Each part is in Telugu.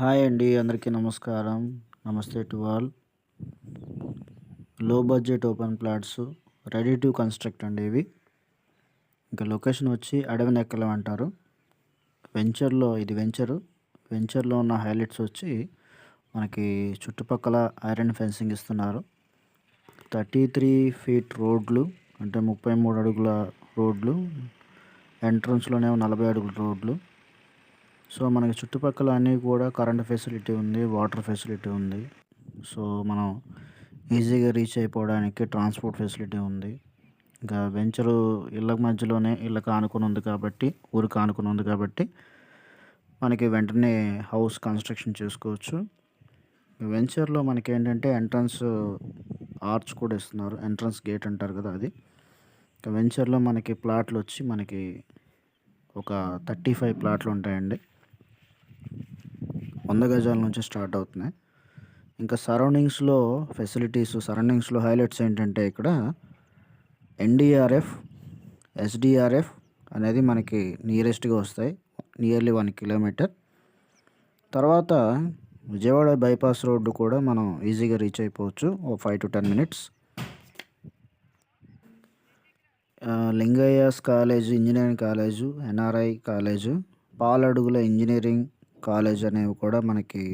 హాయ్ అండి అందరికీ నమస్కారం. నమస్తే to all. Low budget open plots ready to construct అండి ఇవి. ఇంకా లొకేషన్ వచ్చి అడవి నెక్కలం అంటారు. వెంచర్లో ఇది వెంచరు. వెంచర్లో ఉన్న హైలైట్స్ వచ్చి మనకి చుట్టుపక్కల ఐరన్ ఫెన్సింగ్ ఇస్తున్నారు. థర్టీ త్రీ ఫీట్ రోడ్లు అంటే ముప్పై మూడు అడుగుల రోడ్లు. ఎంట్రన్స్లోనేమో నలభై అడుగుల రోడ్లు. సో మనకి చుట్టుపక్కల అన్నీ కూడా కరెంట్ ఫెసిలిటీ ఉంది వాటర్ ఫెసిలిటీ ఉంది. సో మనం ఈజీగా రీచ్ అయిపోవడానికి ట్రాన్స్పోర్ట్ ఫెసిలిటీ ఉంది. ఇంకా వెంచరు ఇళ్ళ మధ్యలోనే ఇళ్ళకి ఆనుకుని ఉంది కాబట్టి ఊరికి ఆనుకుని ఉంది కాబట్టి మనకి వెంటనే హౌస్ కన్స్ట్రక్షన్ చేసుకోవచ్చు. వెంచర్లో మనకి ఏంటంటే ఎంట్రన్స్ ఆర్చ్ కూడా ఇస్తున్నారు ఎంట్రన్స్ గేట్ అంటారు కదా అది. ఇంకా వెంచర్లో మనకి ప్లాట్లు వచ్చి మనకి ఒక థర్టీ ఫైవ్ ప్లాట్లు ఉంటాయండి. వంద గజాల నుంచి స్టార్ట్ అవుతున్నాయి. ఇంకా సరౌండింగ్స్లో ఫెసిలిటీస్ సరౌండింగ్స్లో హైలైట్స్ ఏంటంటే ఇక్కడ ఎన్డీఆర్ఎఫ్ ఎస్డిఆర్ఎఫ్ అనేది మనకి నియరెస్ట్గా వస్తాయి. నియర్లీ వన్ కిలోమీటర్ తర్వాత విజయవాడ బైపాస్ రోడ్డు కూడా మనం ఈజీగా రీచ్ అయిపోవచ్చు. ఓ five to ten minutes Lingayas college engineering college NRI college Paladugula engineering college అనేవి కూడా మనకి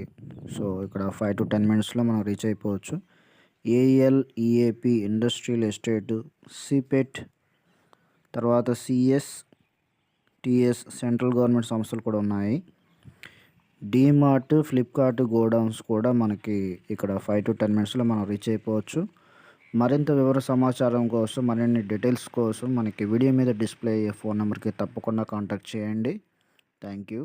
సో ఇక్కడ ఫైవ్ టు టెన్ మినిట్స్లో మనం రీచ్ అయిపోవచ్చు. ఏఎల్ఈఏపి ఇండస్ట్రియల్ ఎస్టేట్ సిపెట్ తర్వాత సిఎస్ టిఎస్ సెంట్రల్ గవర్నమెంట్ సంస్థలు కూడా ఉన్నాయి. డీమార్ట్ ఫ్లిప్కార్ట్ గోడౌన్స్ కూడా మనకి ఇక్కడ ఫైవ్ టు టెన్ మినిట్స్లో మనం రీచ్ అయిపోవచ్చు. మరింత వివర సమాచారం కోసం మరిన్ని డీటెయిల్స్ కోసం మనకి వీడియో మీద డిస్ప్లే అయ్యే ఫోన్ నెంబర్కి తప్పకుండా కాంటాక్ట్ చేయండి. Thank you